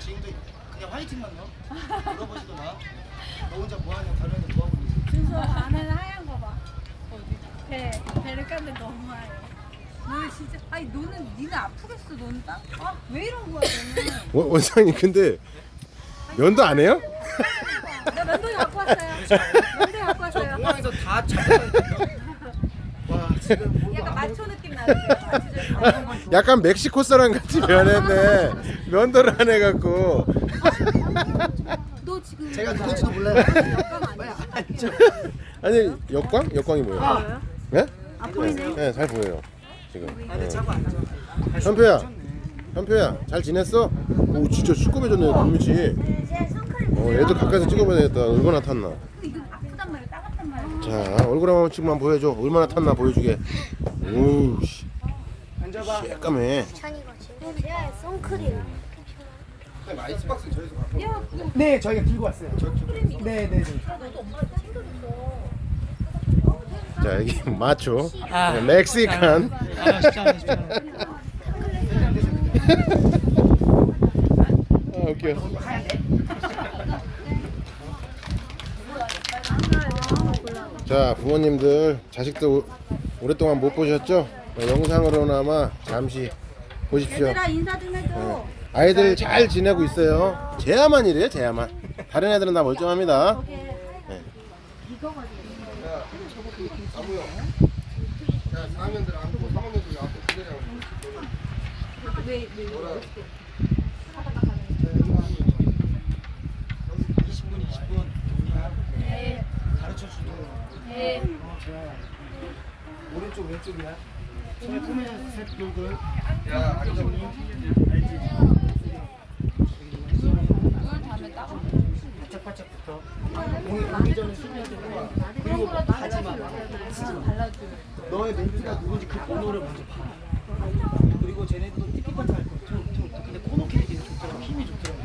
지금도 그냥 화이팅만 요 물어보지도 마. 너 혼자 뭐하냐 다른 애들 뭐하고 있어. 준서 안에는 하얀 거 봐. 배 배를 깠는데 너무 하얘. 너 진짜 아니 너는 니는 아프겠어 너는 딱. 아왜 이런 거야 너는? 원- 원장님 근데 면도 안 해요? 나 면도기 갖고 왔어요. 면도기 갖고 왔어요. 공항에서 다뭐 약간 마초 느낌 나는데. 약간 멕시코 사람 같이 변했네. 면도를 안 해갖고. 너 지금 제가 누군지도 몰라요. 아니 역광? 역광이 뭐예요? 보여요? 네? 아 보이네. 네, 잘 보여요. 지금. 아, 네. 현표야, 현표야, 잘 지냈어? 오, 진짜 시꺼매졌네, 눈 밑이. 어, 애들 가까이서 찍어봐야 되겠다. 얼마나 탔나. 자, 얼굴 한번 찍만 보여줘. 얼마나 탔나 보여주게. 오우, 씨, 앉아봐. 새까매. 찬이가 지금 선크림 아이스박스 저기서 갖고. 네, 저희가 들고 왔어요. 네, 네, 네. 자, 여기 마초. 아. 네, 멕시칸. 아, 쉽지 않아, 쉽지 않아. 아, 웃겨. 자, 부모님들, 자식들 오- 오랫동안 못 보셨죠? 어, 영상으로나마 잠시 보십시오. 얘들아 인사 좀 해줘. 아이들 잘 지내고 있어요. 제야만 이래요, 제야만. 다른 애들은 다 멀쩡합니다. 네. 자, 4학년들 안고 3학년들 앞에 그대로 왜 왜? 20분, 20분. 네. 가르쳐 주고. 네. 어, 좋아요. 오른쪽, 왼쪽이야. 손에 품에서 셋 돌돌. 야. 알지? 전에. 그리고 하지 마. 너의 멘트가 누군지 그 번호를 먼저 봐. 그리고 쟤네들도 티키타카 할 거야. 툭, 툭, 툭. 근데 코너킥이 되게 좋더라고. 힘이 좋더라고.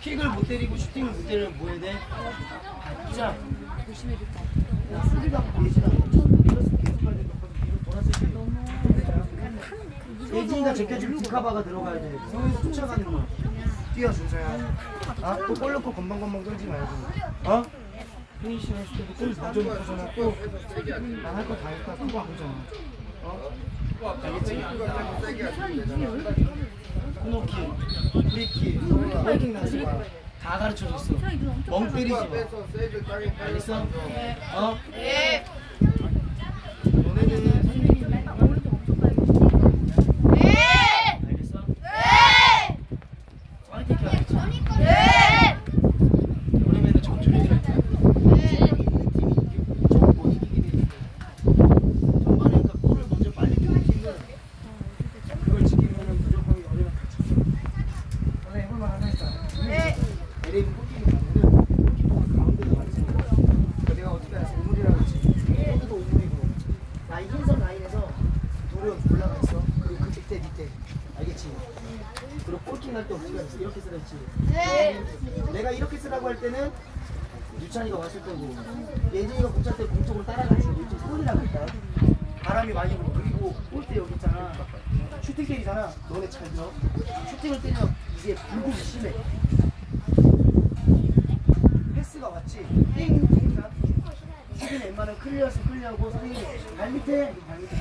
킥을 못 때리고 슈팅을 못 때리면 뭐 해야 돼? 바짝. 조심해줄까? 수비가 예진아, 처음 밀었을 때 계속 가야 돼. 뒤로 돌았을 때. 예진이가 디카바가 들어가야 돼. 성에서 쫓아가는 거. 뛰어 준서야. 아, 또 골 넣고 건방건방 떨지 말고. 어? 페이시 했을 때도 골 먼저 넣고서는 또 나할 거 다 했다 또 바꾸잖아. 어? 알겠지? 코너킥, 프리킥, 골킥 나스 다 가르쳐줬어. 멍 때리지 마. 알겠어? 어? 네. 너네는 선생님이 알겠어? 네. 파이팅 해야겠지? 우리면은 전투력이랄 거야. 이기는 팀이 이기고 무조건 이기게 돼 있어. 전반에 그러니까 골을 먼저 빨리 뛰는 팀은 그걸 지키면은 무조건 우리가 다쳤어. 원래 해볼만 하다니까. LA 골키퍼 가면은 골키퍼가 가운데 나와 있어. 그러니까 내가 어떻게 알았어? 우물이라고 했지. 코드도 우물이고. 나 흰선 라인에서 도로 올라가 있어. 그리고 그 밑에 밑에. 알겠지? 그리고 골킹 할때 알았어? 이렇게 쓰라 했지. 내가 이렇게 쓰라고 할 때는 유찬이가 왔을 거고 예진이가 공차 때 공쪽으로 따라가지고 이쪽 손이라고 했다. 바람이 많이 불고 그리고 골대 여기 있잖아. 슈팅 때리잖아. 너네 잘 들어 슈팅을 때리면 이게 불국이 심해. 패스가 왔지. 띵 띵가 수비는 웬만하면 클리어스 클리어하고 선생님이 발 밑에 발 밑에.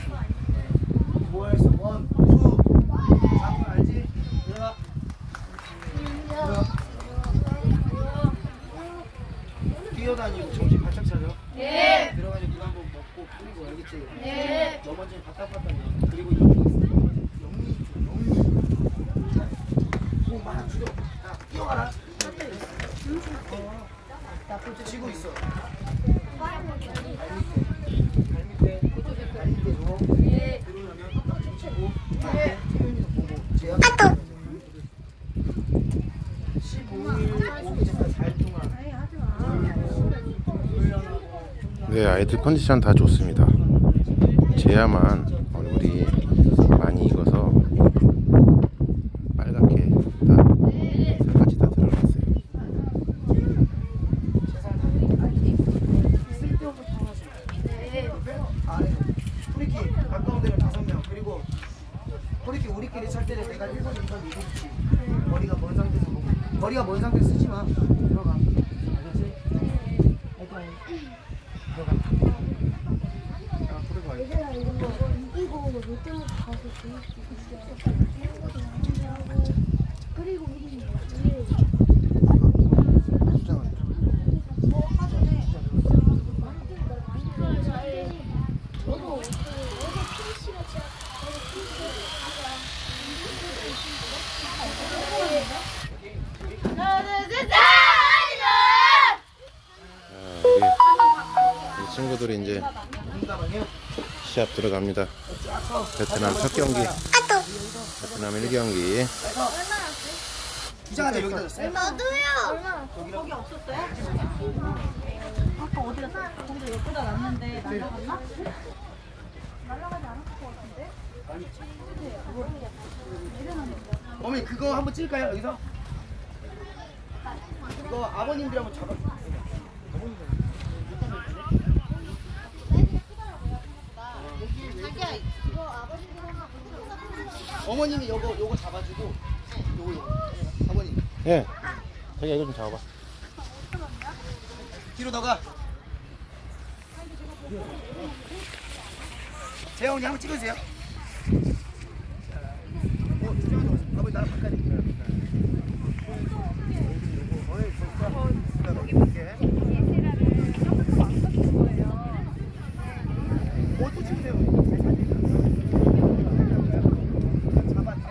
뭐 했어 원투 잡으면 알지 들어가 들어가 뛰어다니고 정신 바짝 차려. 네. 들어가니 물 한번 먹고 뿌리고 알겠지? 네. 넘어지면 바닥바닥 그리고. 자. 자, 뛰어가라. 어. 나 치고 있어. 발 밑에, 발 밑에, 발 밑에 누워. 들어오면 치고. 네. 태윤이도 보고. 제압. 15일 오기 전까지 4일 동안. 네, 아이들 컨디션 다 좋습니다. 제야만 얼굴이 많이 익어서 빨갛게 다 살같이 다 드러났어요. 쓸데없는 상하지. 아래 프리킥 가까운 데로 다섯 명 그리고 프리 이렇게 우리끼리 찰 때는 내가 1번, 2번, 2번 머리가 먼 상태에서 보고 머리가 먼 상태에서 쓰지 마 들어가 알겠지? 일단 들어가 자 앞으로 가 얘들아 이거 이기고 롯데월드 가서 재밌게 있어. 그리고 우리 내일 저도 어제 PC가 진짜 어제 자, 우리, 우리 친구들이 이제? 시합 들어갑니다. 베트남 첫 경기. 베트남 1경기. 주장한테 여기다 줬어 나도요. 거기 없었어요? 아까 어디 갔어? 거기서 옆에다 놨는데 날라갔나? 날라가지 않았을 것 같은데? 어머니 그거 한번 찍을까요 여기서? 이거 아버님들 한번 잡아 어머님이 요거 요거 잡아주고 요거 요거 아버님 예. 자기야 이거 좀 잡아봐. 뒤로 더가 재영이 한번 찍으세요 자, 어, 왔어. 아버님 나랑 바꿔야 돼 여기 볼게 뭐또 찍으세요 잡았네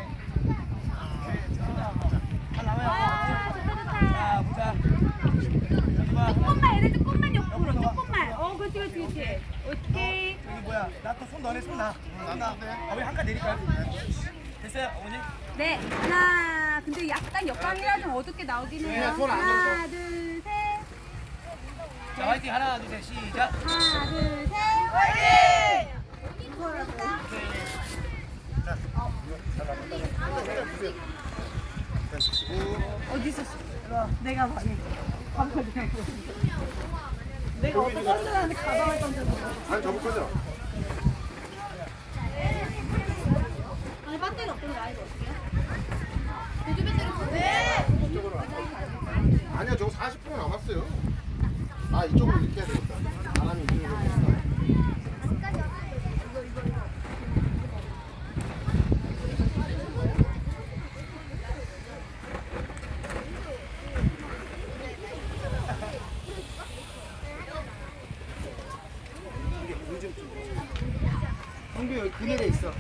잘 나와요 자 보자 조금만 얘네 조금만 옆으로 조금만 어 그렇지 그렇지 그렇지 오케이 여기 뭐야 나또 손 너네 손 나 나나 아버님 한칸 내릴까요? 됐어요 어머니? 네 하나 근데 약간 옆방이라 좀 어둡게 나오긴 해요 하나 둘 셋 자 화이팅 하나 둘 셋 시작 하나 둘셋 화이팅! 어디 있었어? 내가 방에 가방을 내가 어떤 선수한테 가방을 던졌어 아니 거죠? 아니 배터리 없던 거 아이가 어떻게 보조 배터리 없어? 네! 아니야 저거 40분 남았어요. 아 이쪽으로 이렇게 해야 되겠다. 바람이 이쪽으로 있어. 형규 여기 그늘에 있어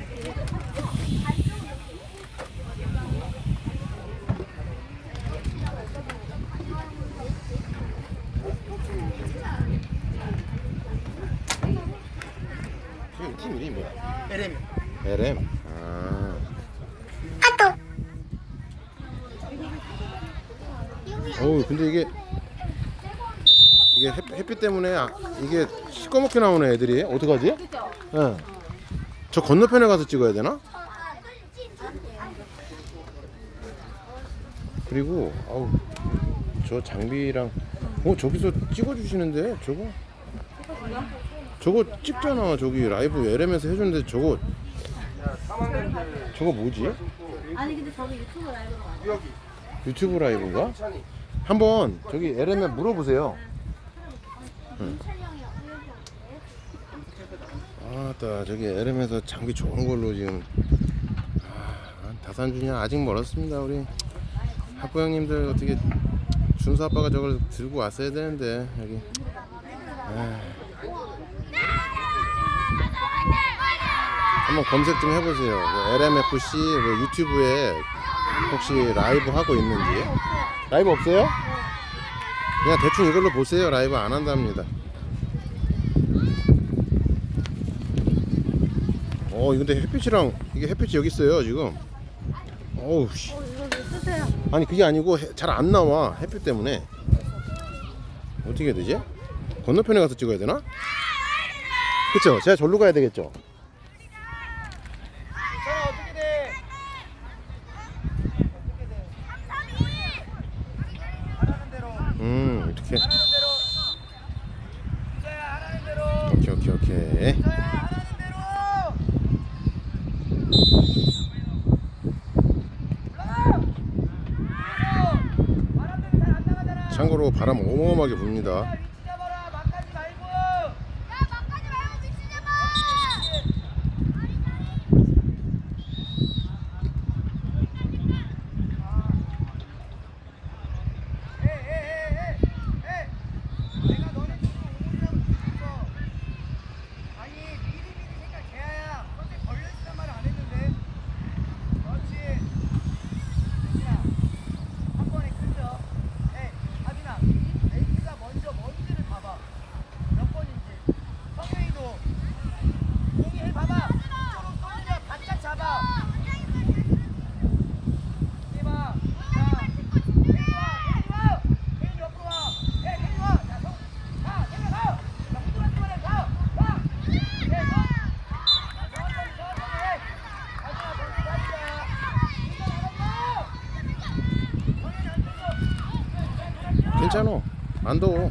지금 팀 이름이 뭐야? LM LM. 아. 어우 근데 이게 이게 햇, 햇빛 때문에 아, 이게 시꺼멓게 나오네 애들이 어떡하지? 그죠? 예. 저 건너편에 가서 찍어야 되나? 그리고 아우 저 장비랑 어 저기서 찍어주시는데 저거 저거 찍잖아 저기 라이브 LM에서 해줬는데 저거 저거 뭐지? 아니 근데 저도 유튜브 라이브로 와요 유튜브 라이브인가? 한번 저기 LM에 물어보세요. 응. 아따 저기 LM에서 장비 좋은 걸로 지금 아, 다산주냐 아직 멀었습니다 우리 학부 형님들 어떻게 준수 아빠가 저걸 들고 왔어야 되는데 여기 아. 한번 검색 좀 해보세요. 뭐 LMFC 뭐 유튜브에 혹시 라이브 하고 있는지. 라이브 없어요? 그냥 대충 이걸로 보세요. 라이브 안 한답니다. 어 근데 햇빛이랑 이게 햇빛이 여기 있어요 지금. 어우 씨. 아니 그게 아니고 잘 안 나와 햇빛 때문에. 어떻게 해야 되지? 건너편에 가서 찍어야 되나? 그쵸? 제가 절로 가야 되겠죠 덥잖아. 안 더워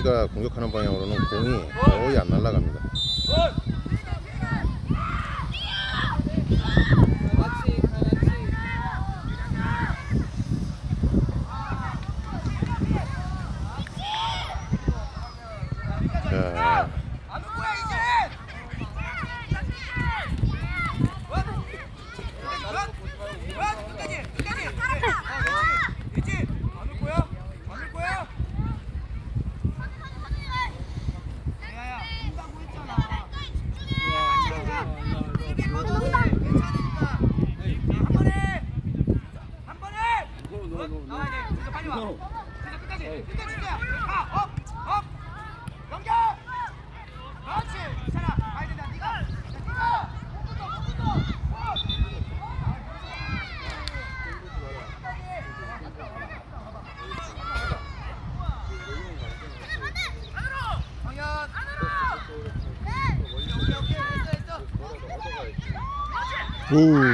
저희가 공격하는 방향으로는 공이 거의 안 날아갑니다. Ooh.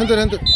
어핸